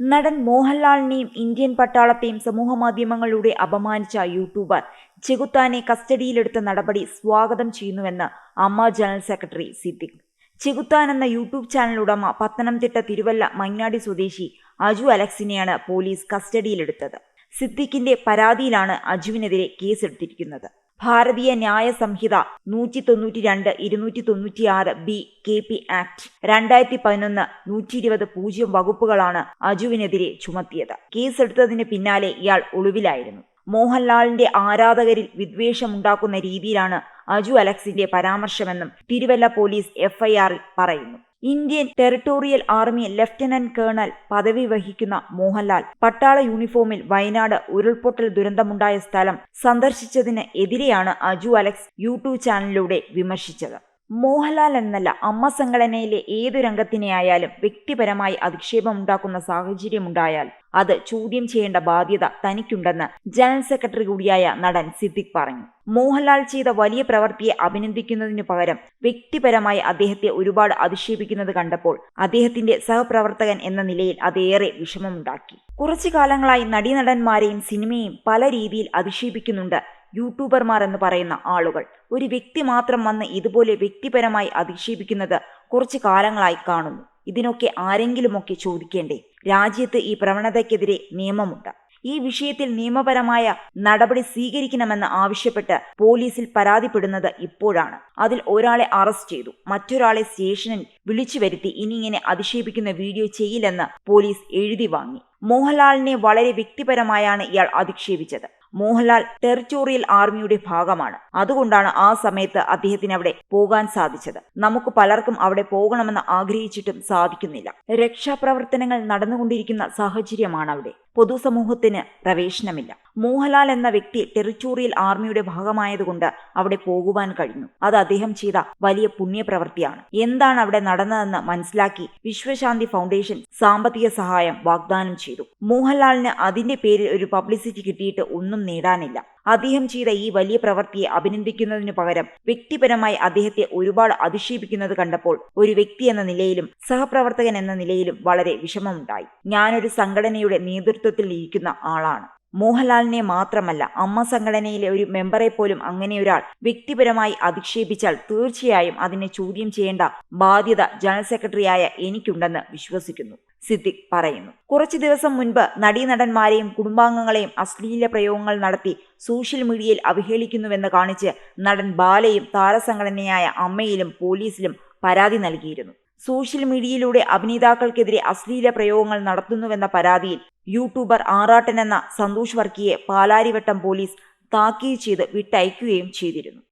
നടൻ മോഹൻലാലിനെയും ഇന്ത്യൻ പട്ടാളത്തെയും സമൂഹമാധ്യമങ്ങളിലൂടെ അപമാനിച്ച യൂട്യൂബർ. ചെകുത്താനെ കസ്റ്റഡിയിലെടുത്ത നടപടി സ്വാഗതം ചെയ്യുന്നുവെന്ന് അമ്മ ജനറൽ സെക്രട്ടറി സിദ്ദിഖ്. ചെകുത്താൻ എന്ന യൂട്യൂബ് ചാനൽ ഉടമ പത്തനംതിട്ട തിരുവല്ല മൈനാടി സ്വദേശി അജു അലക്സിനെയാണ് പോലീസ് കസ്റ്റഡിയിലെടുത്തത്. സിദ്ദിഖിന്റെ പരാതിയിലാണ് അജുവിനെതിരെ കേസെടുത്തിരിക്കുന്നത്. ഭാരതീയ ന്യായ സംഹിത നൂറ്റി തൊണ്ണൂറ്റി രണ്ട് ഇരുന്നൂറ്റി തൊണ്ണൂറ്റി ആറ് ബി കെ പി ആക്ട് രണ്ടായിരത്തി പതിനൊന്ന് നൂറ്റി ഇരുപത് പൂജ്യം വകുപ്പുകളാണ് അജുവിനെതിരെ ചുമത്തിയത്. കേസെടുത്തതിന് പിന്നാലെ ഇയാൾ ഒളിവിലായിരുന്നു. മോഹൻലാലിന്റെ ആരാധകരിൽ വിദ്വേഷമുണ്ടാക്കുന്ന രീതിയിലാണ് അജു അലക്സിന്റെ പരാമർശമെന്നും തിരുവല്ല പോലീസ് എഫ്ഐആറിൽ പറയുന്നു. Indian territorial army lieutenant colonel പദവി വഹിക്കുന്ന മോഹൻലാൽ. പട്ടാള യൂണിഫോമിൽ വയനാട് ഉരുൾപൊട്ടൽ ദുരന്തമുണ്ടായ സ്ഥലം സന്ദർശിച്ചതിന് എതിരെയാണ് അജു അലക്സ് യൂട്യൂബ് ചാനലിലൂടെ വിമർശിച്ചത്. മോഹൻലാൽ എന്നല്ല അമ്മ സംഘടനയിലെ ഏതു രംഗത്തിനെയായാലും വ്യക്തിപരമായി അധിക്ഷേപമുണ്ടാക്കുന്ന സാഹചര്യമുണ്ടായാൽ അത് ചോദ്യം ചെയ്യേണ്ട ബാധ്യത തനിക്കുണ്ടെന്ന് ജനറൽ സെക്രട്ടറി കൂടിയായ നടൻ സിദ്ദിഖ് പറഞ്ഞു. മോഹൻലാൽ ചെയ്ത വലിയ പ്രവൃത്തിയെ അഭിനന്ദിക്കുന്നതിനു പകരം വ്യക്തിപരമായി അദ്ദേഹത്തെ ഒരുപാട് അധിക്ഷേപിക്കുന്നത് കണ്ടപ്പോൾ അദ്ദേഹത്തിന്റെ സഹപ്രവർത്തകൻ എന്ന നിലയിൽ അതേറെ വിഷമമുണ്ടാക്കി. കുറച്ചു കാലങ്ങളായി നടീനടന്മാരെയും സിനിമയും പല രീതിയിൽ അധിക്ഷേപിക്കുന്നുണ്ട് യൂട്യൂബർമാർ എന്ന് പറയുന്ന ആളുകൾ. ഒരു വ്യക്തി മാത്രം വന്ന് ഇതുപോലെ വ്യക്തിപരമായി അധിക്ഷേപിക്കുന്നത് കുറച്ച് കാലങ്ങളായി കാണുന്നു. ഇതിനൊക്കെ ആരെങ്കിലുമൊക്കെ ചോദിക്കേണ്ടേ? രാജ്യത്ത് ഈ പ്രവണതയ്ക്കെതിരെ നിയമമുണ്ട്. ഈ വിഷയത്തിൽ നിയമപരമായ നടപടി സ്വീകരിക്കണമെന്ന് ആവശ്യപ്പെട്ട് പോലീസിൽ പരാതിപ്പെടുന്നത് ഇപ്പോഴാണ്. അതിൽ ഒരാളെ അറസ്റ്റ് ചെയ്തു. മറ്റൊരാളെ സ്റ്റേഷനിൽ വിളിച്ചു വരുത്തി ഇനിയിങ്ങനെ അധിക്ഷേപിക്കുന്ന വീഡിയോ ചെയ്യില്ലെന്ന് പോലീസ് എഴുതി വാങ്ങി. മോഹൻലാലിനെ വളരെ വ്യക്തിപരമായാണ് ഇയാൾ അധിക്ഷേപിച്ചത്. മോഹൻലാൽ ടെറിറ്റോറിയൽ ആർമിയുടെ ഭാഗമാണ്. അതുകൊണ്ടാണ് ആ സമയത്ത് അദ്ദേഹത്തിന് അവിടെ പോകാൻ സാധിച്ചത്. നമുക്ക് പലർക്കും അവിടെ പോകണമെന്ന് ആഗ്രഹിച്ചിട്ടും സാധിക്കുന്നില്ല. രക്ഷാപ്രവർത്തനങ്ങൾ നടന്നുകൊണ്ടിരിക്കുന്ന സാഹചര്യമാണ് അവിടെ. പൊതുസമൂഹത്തിന് പ്രവേശനമില്ല. മോഹൻലാൽ എന്ന വ്യക്തി ടെറിറ്റോറിയൽ ആർമിയുടെ ഭാഗമായതുകൊണ്ട് അവിടെ പോകുവാൻ കഴിഞ്ഞു. അത് അദ്ദേഹം ചെയ്ത വലിയ പുണ്യപ്രവൃത്തിയാണ്. എന്താണ് അവിടെ നടന്നതെന്ന് മനസ്സിലാക്കി വിശ്വശാന്തി ഫൗണ്ടേഷൻ സാമ്പത്തിക സഹായം വാഗ്ദാനം ചെയ്തു. മോഹൻലാലിന് അതിന്റെ പേരിൽ ഒരു പബ്ലിസിറ്റി കിട്ടിയിട്ട് ഒന്നും നേടാനില്ല. അദ്ദേഹം ചെയ്ത ഈ വലിയ പ്രവൃത്തിയെ അഭിനന്ദിക്കുന്നതിനു പകരം വ്യക്തിപരമായി അദ്ദേഹത്തെ ഒരുപാട് അധിക്ഷേപിക്കുന്നത് കണ്ടപ്പോൾ ഒരു വ്യക്തി എന്ന നിലയിലും സഹപ്രവർത്തകൻ എന്ന നിലയിലും വളരെ വിഷമമുണ്ടായി. ഞാനൊരു സംഘടനയുടെ നേതൃത്വത്തിൽ ഇരിക്കുന്ന ആളാണ്. മോഹൻലാലിനെ മാത്രമല്ല അമ്മ സംഘടനയിലെ ഒരു മെമ്പറെ പോലും അങ്ങനെ ഒരാൾ വ്യക്തിപരമായി അധിക്ഷേപിച്ചാൽ തീർച്ചയായും അതിനെ ചോദ്യം ചെയ്യേണ്ട ബാധ്യത ജനറൽ സെക്രട്ടറിയായ എനിക്കുണ്ടെന്ന് വിശ്വസിക്കുന്നു. സിദ്ദിഖ് പറയുന്നു. കുറച്ചു ദിവസം മുൻപ് നടീനടന്മാരെയും കുടുംബാംഗങ്ങളെയും അശ്ലീല പ്രയോഗങ്ങൾ നടത്തി സോഷ്യൽ മീഡിയയിൽ അവഹേളിക്കുന്നുവെന്ന് കാണിച്ച് നടൻ ബാലയും താരസംഘടനയായ അമ്മയിലും പോലീസിലും പരാതി നൽകിയിരുന്നു. സോഷ്യൽ മീഡിയയിലൂടെ അഭിനേതാക്കൾക്കെതിരെ അശ്ലീല പ്രയോഗങ്ങൾ നടത്തുന്നുവെന്ന പരാതിയിൽ യൂട്യൂബർ ആറാട്ടൻ എന്ന സന്തോഷ് വർക്കിയെ പാലാരിവട്ടം പോലീസ് താക്കീത് ചെയ്ത് വിട്ടയക്കുകയും ചെയ്തിരുന്നു.